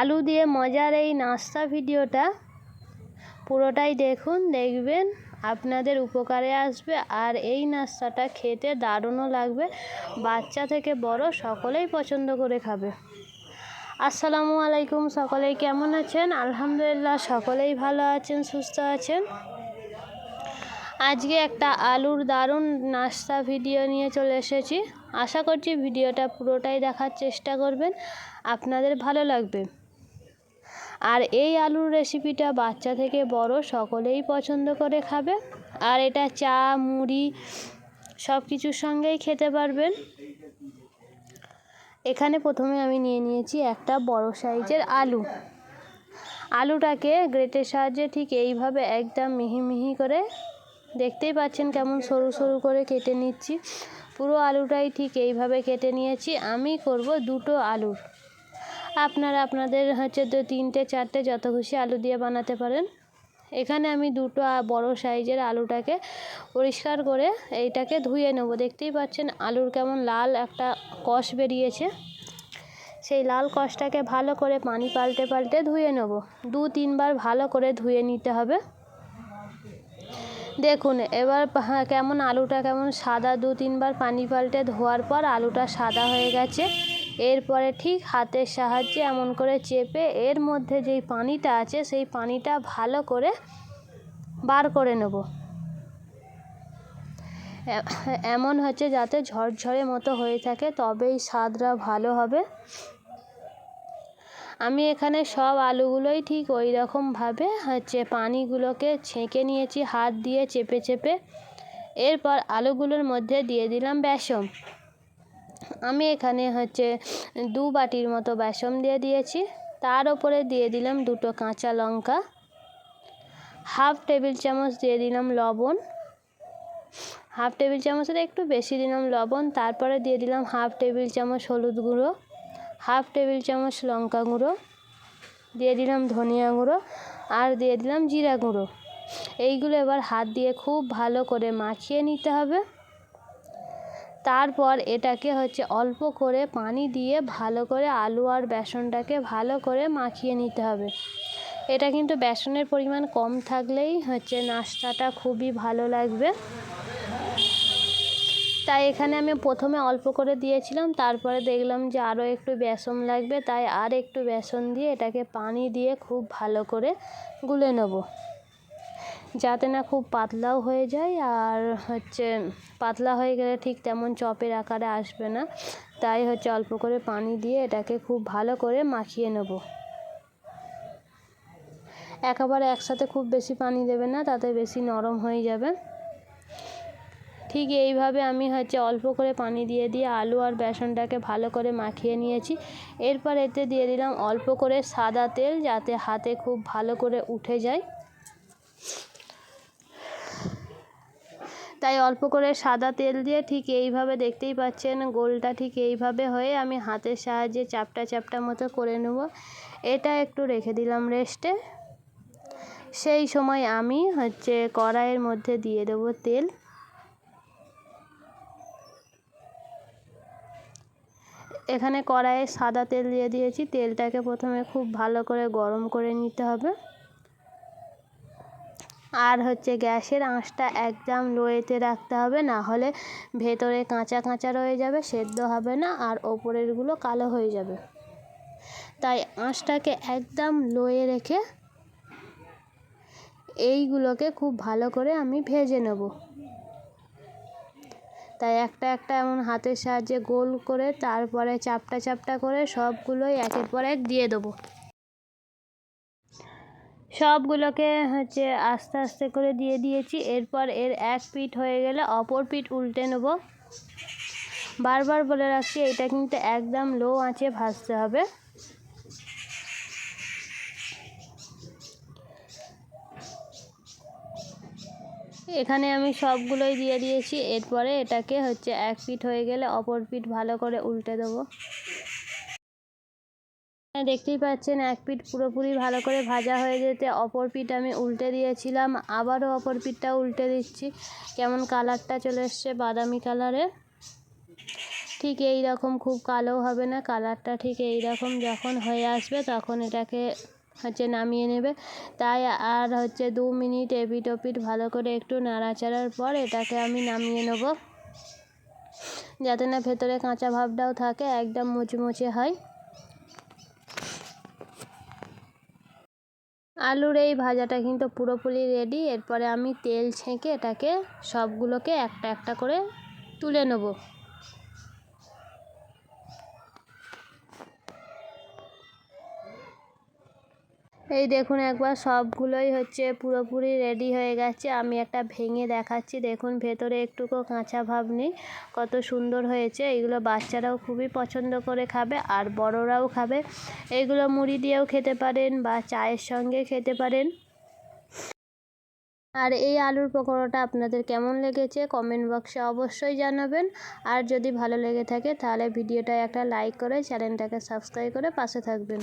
আলু দিয়ে মজার এই নাস্তা ভিডিওটা পুরোটাই দেখুন, দেখবেন, আপনাদের উপকারে আসবে। আর এই নাস্তাটা খেতে দারুণও লাগবে, বাচ্চা থেকে বড় সকলেই পছন্দ করে খাবে। আসসালামু আলাইকুম সকলেই কেমন আছেন? আলহামদুলিল্লাহ, সকলেই ভালো আছেন, সুস্থ আছেন। আজকে একটা আলুর দারুণ নাস্তা ভিডিও নিয়ে চলে এসেছি। আশা করছি ভিডিওটা পুরোটাই দেখার চেষ্টা করবেন। আপনাদের ভালো লাগবে। আর এই আলুর রেসিপিটা বাচ্চা থেকে বড়, সকলেই পছন্দ করে খাবে। আর এটা চা, মুড়ি সব কিছুর সঙ্গেই খেতে পারবেন। এখানে প্রথমে আমি নিয়ে নিয়েছি একটা বড় সাইজের আলু। আলুটাকে গ্রেটের সাহায্যে ঠিক এইভাবে একদম মিহি মিহি করে, দেখতেই পাচ্ছেন কেমন সরু সরু করে কেটে নিচ্ছি। পুরো আলুটাই ঠিক এইভাবে কেটে নিয়েছি। আমি করব দুটো আলুর আপনারা আপনাদের হচ্ছে তো তিনটে, চারটে যত খুশি আলু দিয়ে বানাতে পারেন। এখানে আমি দুটো বড় সাইজের আলুটাকে পরিষ্কার করে এইটাকে ধুয়ে নেব। দেখতেই পাচ্ছেন আলুর কেমন লাল একটা কষ বেরিয়েছে। সেই লাল কষটাকে ভালো করে পানি পাল্টে পাল্টে ধুয়ে নেব। দু, তিনবার ভালো করে ধুয়ে নিতে হবে। দেখুন, এবার হ্যাঁ কেমন আলুটা কেমন সাদা, দু তিনবার পানি পাল্টে ধোয়ার পর আলুটা সাদা হয়ে গেছে। এরপরে ঠিক হাতের সাহায্যে এমন করে চেপে এর মধ্যে যেই পানিটা আছে, সেই পানিটা ভালো করে বার করে নেব। এমন হচ্ছে যাতে ঝরঝরে মতো হয়ে থাকে, তবেই স্বাদটা ভালো হবে। আমি এখানে সব আলুগুলোই ঠিক ওই রকমভাবে হচ্ছে পানিগুলোকে ছেঁকে নিয়েছি, হাত দিয়ে চেপে চেপে। এরপর আলুগুলোর মধ্যে দিয়ে দিলাম বেসন। আমি এখানে হচ্ছে দু বাটির মতো বেসন দিয়ে দিয়েছি। তার ওপরে দিয়ে দিলাম দুটো কাঁচা লঙ্কা। হাফ টেবিল চামচ দিয়ে দিলাম লবণ। হাফ টেবিল চামচের একটু বেশি দিলাম লবণ। তারপরে দিয়ে দিলাম হাফ টেবিল চামচ হলুদ গুঁড়ো। হাফ টেবিল চামচ লঙ্কা গুঁড়ো, দিয়ে দিলাম ধনিয়া গুঁড়ো আর দিয়ে দিলাম জিরা গুঁড়ো। এইগুলো এবার হাত দিয়ে খুব ভালো করে মাখিয়ে নিতে হবে। তারপর এটাকে হচ্ছে অল্প করে পানি দিয়ে ভালো করে আলু আর বেসনটাকে ভালো করে মাখিয়ে নিতে হবে। এটা কিন্তু বেসনের পরিমাণ কম থাকলেই হচ্ছে নাস্তাটা খুবই ভালো লাগবে। তাই এখানে আমি প্রথমে অল্প করে দিয়েছিলাম, তারপরে দেখলাম যে আরও একটু বেসন লাগবে, তাই আর একটু বেসন দিয়ে এটাকে পানি দিয়ে খুব ভালো করে গুলে নেব। যাতে না খুব পাতলাও হয়ে যায় আর হচ্ছে পাতলা হয়ে গেলে ঠিক তেমন চপের আকারে আসবে না। তাই হচ্ছে অল্প করে পানি দিয়ে এটাকে খুব ভালো করে মাখিয়ে নেব। একেবারে একসাথে খুব বেশি পানি দেবে না, তাতে বেশি নরম হয়ে যাবে। ঠিক এইভাবে আমি হচ্ছে অল্প করে পানি দিয়ে দিয়ে আলু আর বেসনটাকে ভালো করে মাখিয়ে নিয়েছি। এরপর এতে দিয়ে দিলাম অল্প করে সাদা তেল যাতে হাতে খুব ভালো করে উঠে যায়। তাই অল্প করে সাদা তেল দিয়ে ঠিক এইভাবে দেখতেই পাচ্ছেন গোলটা ঠিক এইভাবে হয়ে আমি হাতের সাহায্যে চাপটা চাপটা মতো করে নেব। এটা একটু রেখে দিলাম রেস্টে। সেই সময় আমি হচ্ছে কড়াইয়ের মধ্যে দিয়ে দেবো তেল। এখানে কড়াইয়ে সাদা তেল দিয়ে দিয়েছি। তেলটাকে প্রথমে খুব ভালো করে গরম করে নিতে হবে। আর হচ্ছে গ্যাসের আঁচটা একদম লোয়েতে রাখতে হবে, না হলে ভেতরে কাঁচা কাঁচা রয়ে যাবে, সেদ্ধ হবে না আর ওপরেরগুলো কালো হয়ে যাবে। তাই আঁচটাকে একদম লোয়ে রেখে এইগুলোকে খুব ভালো করে আমি ভেজে নেব। তাই একটা একটা এমন হাতের সাহায্যে গোল করে তারপরে চাপটা চাপটা করে সবগুলোই একের পর এক দিয়ে দেবো। সবগুলোকে হচ্ছে আস্তে আস্তে করে দিয়ে দিয়েছি। এরপর এর এক পিঠ হয়ে গেলে অপর পিঠ উল্টে নেব। বারবার বলে রাখছি, এটা কিন্তু একদম লো আঁচে ভাজতে হবে। এখানে আমি সবগুলোই দিয়ে দিয়েছি। এরপরে এটাকে হচ্ছে এক পিঠ হয়ে গেলে অপর পিঠ ভালো করে উল্টে দেবো। দেখতেই পাচ্ছেন এক পিঠ পুরোপুরি ভালো করে ভাজা হয়ে যেতে অপর পিঠ আমি উল্টে দিয়েছিলাম। আবারও অপর পিঠটা উল্টে দিচ্ছি। কেমন কালারটা চলে এসছে বাদামি কালারের? ঠিক এই রকম, খুব কালো হবে না। কালারটা ঠিক এই রকম যখন হয়ে আসবে তখন এটাকে হচ্ছে নামিয়ে নেবে। তাই আর হচ্ছে দু মিনিট এপিট ওপিট ভালো করে একটু নাড়াচাড়ার পর এটাকে আমি নামিয়ে নেব। যাতে না ভেতরে কাঁচা ভাবটাও থাকে, একদম মুচমুচে হয়। আলুর এই ভাজাটা কিন্তু পুরোপুরি রেডি এরপরে আমি তেল ছেঁকে এটাকে সবগুলোকে একটা একটা করে তুলে নেব। এই দেখুন একবার সবগুলোই হচ্ছে পুরোপুরি রেডি হয়ে গেছে। আমি একটা ভেঙে দেখাচ্ছি। দেখুন, ভেতরে একটুকু কাঁচা ভাব নেই। কত সুন্দর হয়েছে। এইগুলো বাচ্চারাও খুবই পছন্দ করে খাবে আর বড়রাও খাবে। এইগুলো মুড়ি দিয়েও খেতে পারেন বা চায়ের সঙ্গে খেতে পারেন। আর এই আলুর পকোড়াটা আপনাদের কেমন লেগেছে কমেন্ট বক্সে অবশ্যই জানাবেন। আর যদি ভালো লেগে থাকে তাহলে ভিডিওটা একটা লাইক করে চ্যানেলটাকে সাবস্ক্রাইব করে পাশে থাকবেন।